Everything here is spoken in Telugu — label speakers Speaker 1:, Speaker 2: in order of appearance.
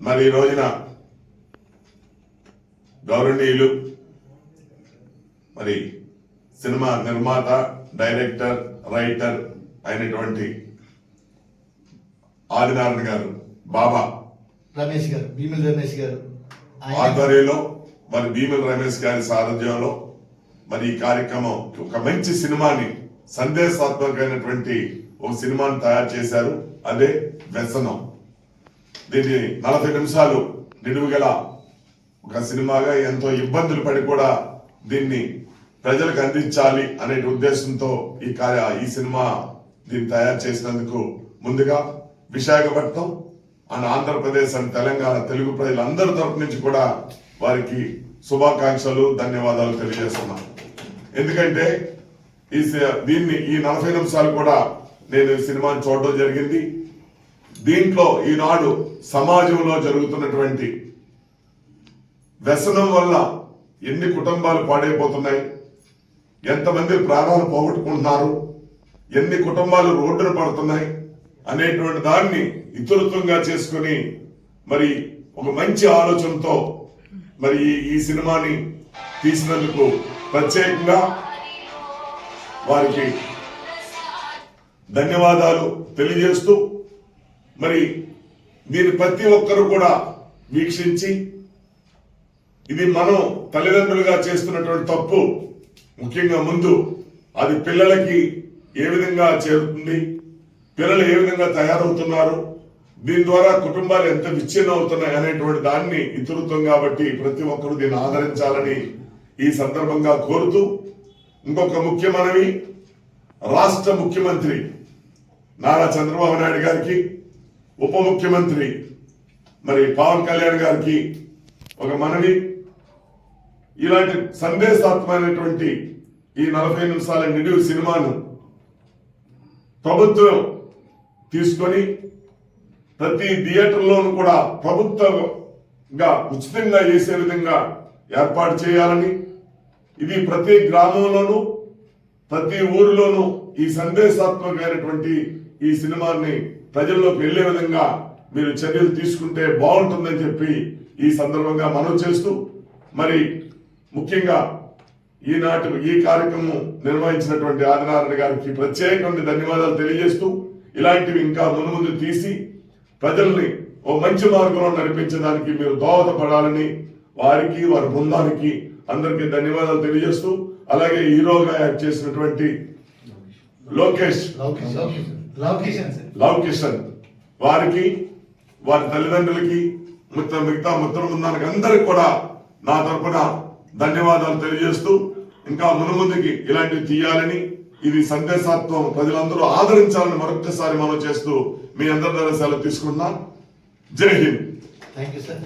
Speaker 1: మరి ఈ రోజున గౌరవనీయులు మరి సినిమా నిర్మాత డైరెక్టర్ రైటర్ అయినటువంటి ఆదినారాయణ గారు బాబా
Speaker 2: రమేష్ గారు భీమిల్ రమేష్ గారు
Speaker 1: ఆధ్వర్యంలో మరి భీమల రమేష్ గారి సారథ్యంలో మరి ఈ కార్యక్రమం ఒక మంచి సినిమాని సందేశాత్మకమైనటువంటి ఒక సినిమాని తయారు చేశారు. అదే వ్యసనం. దీన్ని నలభై నిమిషాలు నిలువుగల ఒక సినిమాగా ఎంతో ఇబ్బందులు పడి కూడా దీన్ని ప్రజలకు అందించాలి అనే ఉద్దేశంతో ఈ కార్య ఈ సినిమా దీన్ని తయారు చేసినందుకు ముందుగా విశాఖపట్నం అండ్ ఆంధ్రప్రదేశ్ అండ్ తెలంగాణ తెలుగు ప్రజలందరి తరపు నుంచి కూడా వారికి శుభాకాంక్షలు ధన్యవాదాలు తెలియజేస్తున్నాను. ఎందుకంటే ఈ సి- దీన్ని ఈ నలభై నిమిషాలు కూడా నేను సినిమాని చూడడం జరిగింది. దీంట్లో ఈనాడు సమాజంలో జరుగుతున్నటువంటి వ్యసనం వల్ల ఎన్ని కుటుంబాలు పాడైపోతున్నాయి ఎంతమంది ప్రాణాలు పోగొట్టుకుంటున్నారు ఎన్ని కుటుంబాలు రోడ్డున పడుతున్నాయి అనేటువంటి దాన్ని ఇతరుత్వంగా చేసుకుని మరి ఒక మంచి ఆలోచనతో మరి ఈ- ఈ సినిమాని తీసినందుకు ప్రత్యేకంగా వారికి ధన్యవాదాలు తెలియజేస్తూ మరి దీన్ని ప్రతి ఒక్కరు కూడా వీక్షించి ఇది మనం తల్లిదండ్రులుగా చేస్తున్నటువంటి తప్పు. ముఖ్యంగా ముందు అది పిల్లలకి ఏ విధంగా చేరుతుంది పిల్లలు ఏ విధంగా తయారవుతున్నారు దీని ద్వారా కుటుంబాలు ఎంత విచ్ఛిన్నం అవుతున్నాయి అనేటువంటి దాన్ని ఇతరుత్వం కాబట్టి ప్రతి ఒక్కరు దీన్ని ఆదరించాలని ఈ సందర్భంగా కోరుతూ ఇంకొక ముఖ్యమైనవి రాష్ట్ర ముఖ్యమంత్రి నారా చంద్రబాబు నాయుడు గారికి ఉప ముఖ్యమంత్రి మరి పవన్ కళ్యాణ్ గారికి ఒక మనవి. ఇలాంటి సందేశాత్మకమైనటువంటి ఈ నలభై నిమిషాల నిడివి సినిమాను ప్రభుత్వం తీసుకొని ప్రతి థియేటర్లోనూ కూడా ప్రభుత్వంగా ఉచితంగా చేసే విధంగా ఏర్పాటు చేయాలని ఇది ప్రతి గ్రామంలోనూ ప్రతి ఊరిలోనూ ఈ సందేశాత్మకమైనటువంటి ఈ సినిమాని ప్రజల్లోకి వెళ్ళే విధంగా మీరు చర్యలు తీసుకుంటే బాగుంటుందని చెప్పి ఈ సందర్భంగా మనం చేస్తూ మరి ముఖ్యంగా ఈనాటి ఈ కార్యక్రమం నిర్వహించినటువంటి ఆదినారాయణ గారికి ప్రత్యేకమైన ధన్యవాదాలు తెలియజేస్తూ ఇలాంటివి ఇంకా ముందు ముందు తీసి ప్రజల్ని ఓ మంచి మార్గంలో నడిపించడానికి మీరు దోహదపడాలని వారికి వారి బృందానికి అందరికీ ధన్యవాదాలు తెలియజేస్తూ అలాగే హీరోగా యాక్ట్ చేసినటువంటి లోకేష్.
Speaker 2: లౌకేష్. సార్
Speaker 1: లవ్ కిషన్ వారికి వారి తల్లిదండ్రులకి మిగతా మిగతా మిత్ర బృందానికి అందరికి కూడా నా తరపున ధన్యవాదాలు తెలియజేస్తూ ఇంకా మునుముందుకి ఇలాంటివి తీయాలని ఇది సందేశాత్మం ప్రజలందరూ ఆదరించాలని మరొకసారి మనం చేస్తూ మీ అందరి ద్వారా సెలవు తీసుకుంటున్నాం. జై హింద్.
Speaker 2: Thank you sir.